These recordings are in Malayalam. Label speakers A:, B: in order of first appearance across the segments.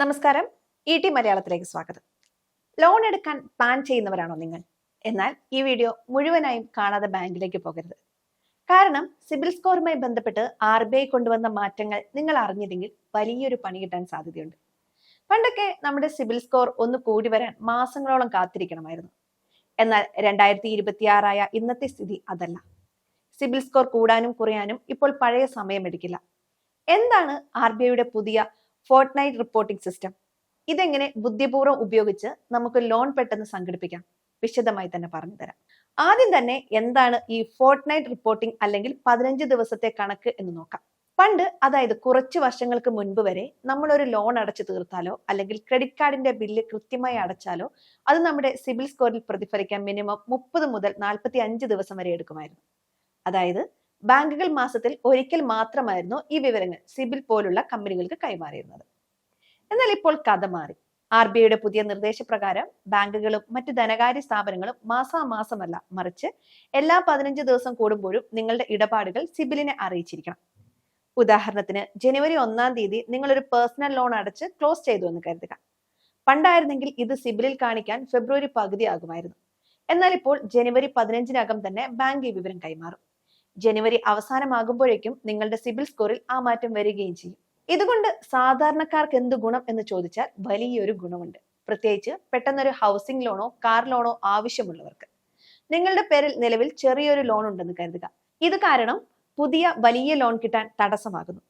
A: നമസ്കാരം. ഇ ടി മലയാളത്തിലേക്ക് സ്വാഗതം. ലോൺ എടുക്കാൻ പ്ലാൻ ചെയ്യുന്നവരാണോ നിങ്ങൾ? എന്നാൽ ഈ വീഡിയോ മുഴുവനായും കാണാതെ ബാങ്കിലേക്ക് പോകരുത്. കാരണം സിബിൽ സ്കോറുമായി ബന്ധപ്പെട്ട് ആർ ബി ഐ കൊണ്ടുവന്ന മാറ്റങ്ങൾ നിങ്ങൾ അറിഞ്ഞില്ലെങ്കിൽ വലിയൊരു പണി കിട്ടാൻ സാധ്യതയുണ്ട്. പണ്ടൊക്കെ നമ്മുടെ സിബിൽ സ്കോർ ഒന്ന് കൂടി വരാൻ മാസങ്ങളോളം കാത്തിരിക്കണമായിരുന്നു. എന്നാൽ രണ്ടായിരത്തി ഇരുപത്തിയാറായ ഇന്നത്തെ സ്ഥിതി അതല്ല. സിബിൽ സ്കോർ കൂടാനും കുറയാനും ഇപ്പോൾ പഴയ സമയമെടുക്കില്ല എന്താണ് ആർ ബി ഐയുടെ പുതിയ ഫോർട്ട് നൈറ്റ് റിപ്പോർട്ടിംഗ് സിസ്റ്റം ഇതെങ്ങനെ ബുദ്ധിപൂർവം ഉപയോഗിച്ച് നമുക്ക് ലോൺ പെട്ടെന്ന് സംഘടിപ്പിക്കാം? വിശദമായി തന്നെ പറഞ്ഞു തരാം. ആദ്യം തന്നെ എന്താണ് ഈ ഫോർട്ട് നൈറ്റ് റിപ്പോർട്ടിംഗ് അല്ലെങ്കിൽ പതിനഞ്ച് ദിവസത്തെ കണക്ക് എന്ന് നോക്കാം. പണ്ട് അതായത് കുറച്ച് വർഷങ്ങൾക്ക് മുൻപ് വരെ നമ്മൾ ഒരു ലോൺ അടച്ചു തീർത്താലോ അല്ലെങ്കിൽ ക്രെഡിറ്റ് കാർഡിന്റെ ബില്ല് കൃത്യമായി അടച്ചാലോ അത് നമ്മുടെ സിബിൽ സ്കോറിൽ പ്രതിഫലിക്കാൻ മിനിമം മുപ്പത് മുതൽ നാൽപ്പത്തി അഞ്ച് ദിവസം വരെ എടുക്കുമായിരുന്നു. അതായത് ബാങ്കുകൾ മാസത്തിൽ ഒരിക്കൽ മാത്രമായിരുന്നു ഈ വിവരങ്ങൾ സിബിൽ പോലുള്ള കമ്പനികൾക്ക് കൈമാറിയിരുന്നത്. എന്നാൽ ഇപ്പോൾ കഥ മാറി. ആർ ബി ഐയുടെ പുതിയ നിർദ്ദേശപ്രകാരം ബാങ്കുകളും മറ്റ് ധനകാര്യ സ്ഥാപനങ്ങളും മാസാമാസമല്ല മറിച്ച് എല്ലാ പതിനഞ്ച് ദിവസം കൂടുമ്പോഴും നിങ്ങളുടെ ഇടപാടുകൾ സിബിലിനെ അറിയിച്ചിരിക്കണം. ഉദാഹരണത്തിന് ജനുവരി ഒന്നാം തീയതി നിങ്ങളൊരു പേഴ്സണൽ ലോൺ അടച്ച് ക്ലോസ് ചെയ്തു എന്ന് കരുതുക. പണ്ടായിരുന്നെങ്കിൽ ഇത് സിബിലിൽ കാണിക്കാൻ ഫെബ്രുവരി പകുതി ആകുമായിരുന്നു. എന്നാൽ ഇപ്പോൾ ജനുവരി പതിനഞ്ചിനകം തന്നെ ബാങ്ക് ഈ വിവരം കൈമാറും. ജനുവരി അവസാനമാകുമ്പോഴേക്കും നിങ്ങളുടെ സിബിൽ സ്കോറിൽ ആ മാറ്റം വരികയും ചെയ്യും. ഇതുകൊണ്ട് സാധാരണക്കാർക്ക് എന്ത് ഗുണം എന്ന് ചോദിച്ചാൽ വലിയൊരു ഗുണമുണ്ട്. പ്രത്യേകിച്ച് പെട്ടെന്നൊരു ഹൗസിംഗ് ലോണോ കാർ ലോണോ ആവശ്യമുള്ളവർക്ക്. നിങ്ങളുടെ പേരിൽ നിലവിൽ ചെറിയൊരു ലോൺ ഉണ്ടെന്ന് കരുതുക. ഇത് കാരണം പുതിയ വലിയ ലോൺ കിട്ടാൻ തടസ്സമാകുന്നു.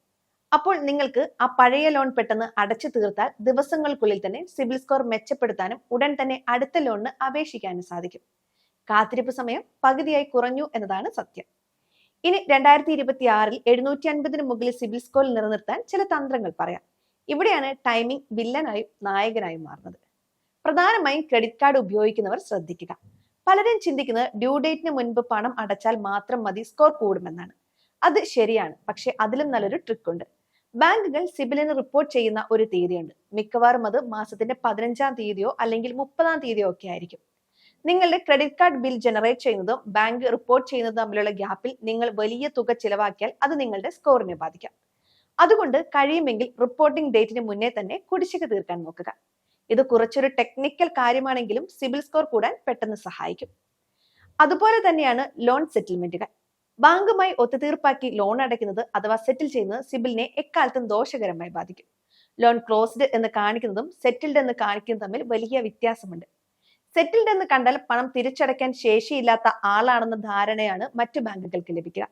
A: അപ്പോൾ നിങ്ങൾക്ക് ആ പഴയ ലോൺ പെട്ടെന്ന് അടച്ചു തീർത്താൽ ദിവസങ്ങൾക്കുള്ളിൽ തന്നെ സിബിൽ സ്കോർ മെച്ചപ്പെടുത്താനും ഉടൻ തന്നെ അടുത്ത ലോണിന് അപേക്ഷിക്കാനും സാധിക്കും. കാത്തിരിപ്പ് സമയം പകുതിയായി കുറഞ്ഞു എന്നതാണ് സത്യം. ഇനി രണ്ടായിരത്തി ഇരുപത്തി ആറിൽ എഴുന്നൂറ്റി അൻപതിന് മുകളിൽ സിബിൽ സ്കോർ നിലനിർത്താൻ ചില തന്ത്രങ്ങൾ പറയാം. ഇവിടെയാണ് ടൈമിംഗ് വില്ലനായും നായകനായും മാറുന്നത്. പ്രധാനമായും ക്രെഡിറ്റ് കാർഡ് ഉപയോഗിക്കുന്നവർ ശ്രദ്ധിക്കുക. പലരും ചിന്തിക്കുന്നത് ഡ്യൂ ഡേറ്റിന് മുൻപ് പണം അടച്ചാൽ മാത്രം മതി സ്കോർ കൂടുമെന്നാണ്. അത് ശരിയാണ് പക്ഷെ അതിലും നല്ലൊരു ട്രിക്ക് ഉണ്ട്. ബാങ്കുകൾ സിബിലിന് റിപ്പോർട്ട് ചെയ്യുന്ന ഒരു തീയതിയുണ്ട്. മിക്കവാറും അത് മാസത്തിന്റെ പതിനഞ്ചാം തീയതിയോ അല്ലെങ്കിൽ മുപ്പതാം തീയതിയോ ഒക്കെ ആയിരിക്കും. നിങ്ങളുടെ ക്രെഡിറ്റ് കാർഡ് ബിൽ ജനറേറ്റ് ചെയ്യുന്നതും ബാങ്ക് റിപ്പോർട്ട് ചെയ്യുന്നതും തമ്മിലുള്ള ഗ്യാപ്പിൽ നിങ്ങൾ വലിയ തുക ചിലവാക്കിയാൽ അത് നിങ്ങളുടെ സ്കോറിനെ ബാധിക്കാം. അതുകൊണ്ട് കഴിയുമെങ്കിൽ റിപ്പോർട്ടിംഗ് ഡേറ്റിന് മുന്നേ തന്നെ കുടിശ്ശിക തീർക്കാൻ നോക്കുക. ഇത് കുറച്ചൊരു ടെക്നിക്കൽ കാര്യമാണെങ്കിലും സിബിൽ സ്കോർ കൂടാൻ പെട്ടെന്ന് സഹായിക്കും. അതുപോലെ തന്നെയാണ് ലോൺ സെറ്റിൽമെന്റുകൾ ബാങ്കുമായി ഒത്തുതീർപ്പാക്കി ലോൺ അടയ്ക്കുന്നത് അഥവാ സെറ്റിൽ ചെയ്യുന്നത് സിബിലിനെ എക്കാലത്തും ദോഷകരമായി ബാധിക്കും. ലോൺ ക്ലോസ്ഡ് എന്ന് കാണിക്കുന്നതും സെറ്റിൽഡ് എന്ന് കാണിക്കുന്നതും തമ്മിൽ വലിയ വ്യത്യാസമുണ്ട്. സെറ്റിൽഡ് എന്ന് കണ്ടാൽ പണം തിരിച്ചടയ്ക്കാൻ ശേഷിയില്ലാത്ത ആളാണെന്ന ധാരണയാണ് മറ്റു ബാങ്കുകൾക്ക് ലഭിക്കുക.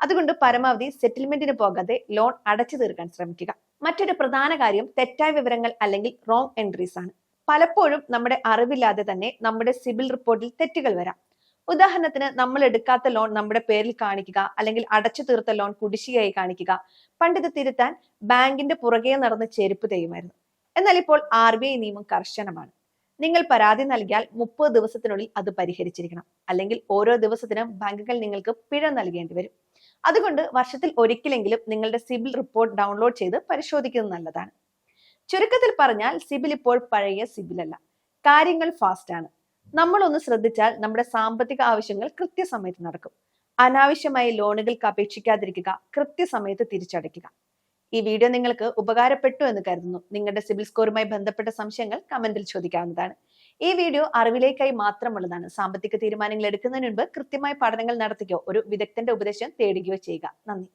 A: അതുകൊണ്ട് പരമാവധി സെറ്റിൽമെന്റിന് പോകാതെ ലോൺ അടച്ചു തീർക്കാൻ ശ്രമിക്കുക. മറ്റൊരു പ്രധാന കാര്യം തെറ്റായ വിവരങ്ങൾ അല്ലെങ്കിൽ റോങ് എൻട്രീസ് ആണ്. പലപ്പോഴും നമ്മുടെ അറിവില്ലാതെ തന്നെ നമ്മുടെ സിബിൽ റിപ്പോർട്ടിൽ തെറ്റുകൾ വരാം. ഉദാഹരണത്തിന് നമ്മൾ എടുക്കാത്ത ലോൺ നമ്മുടെ പേരിൽ കാണിക്കുക അല്ലെങ്കിൽ അടച്ചു തീർത്ത ലോൺ കുടിശ്ശികയായി കാണിക്കുക പണ്ടിത് തിരുത്താൻ ബാങ്കിന്റെ പുറകെ നടന്ന് ചെരുപ്പ് തെയ്യുമായിരുന്നു എന്നാൽ ഇപ്പോൾ ആർ നിയമം കർശനമാണ്. നിങ്ങൾ പരാതി നൽകിയാൽ മുപ്പത് ദിവസത്തിനുള്ളിൽ അത് പരിഹരിച്ചിരിക്കണം. അല്ലെങ്കിൽ ഓരോ ദിവസത്തിനും ബാങ്കുകൾ നിങ്ങൾക്ക് പിഴ നൽകേണ്ടി വരും. അതുകൊണ്ട് വർഷത്തിൽ ഒരിക്കലെങ്കിലും നിങ്ങളുടെ സിബിൽ റിപ്പോർട്ട് ഡൗൺലോഡ് ചെയ്ത് പരിശോധിക്കുന്നത് നല്ലതാണ്. ചുരുക്കത്തിൽ പറഞ്ഞാൽ സിബിൽ ഇപ്പോൾ പഴയ സിബിൽ അല്ല കാര്യങ്ങൾ ഫാസ്റ്റ് ആണ്. നമ്മൾ ഒന്ന് ശ്രദ്ധിച്ചാൽ നമ്മുടെ സാമ്പത്തിക ആവശ്യങ്ങൾ കൃത്യസമയത്ത് നടക്കും. അനാവശ്യമായി ലോണുകൾക്ക് അപേക്ഷിക്കാതിരിക്കുക കൃത്യസമയത്ത് തിരിച്ചടയ്ക്കുക. ഈ വീഡിയോ നിങ്ങൾക്ക് ഉപകാരപ്പെട്ടു എന്ന് കരുതുന്നു. നിങ്ങളുടെ സിബിൽ സ്കോറുമായി ബന്ധപ്പെട്ട സംശയങ്ങൾ കമന്റിൽ ചോദിക്കാവുന്നതാണ്. ഈ വീഡിയോ അറിവിലേക്കായി മാത്രമുള്ളതാണ്. സാമ്പത്തിക തീരുമാനങ്ങൾ എടുക്കുന്നതിന് മുൻപ് കൃത്യമായ പഠനങ്ങൾ നടത്തുകയോ ഒരു വിദഗ്ധന്റെ ഉപദേശം തേടുകയോ ചെയ്യുക. നന്ദി.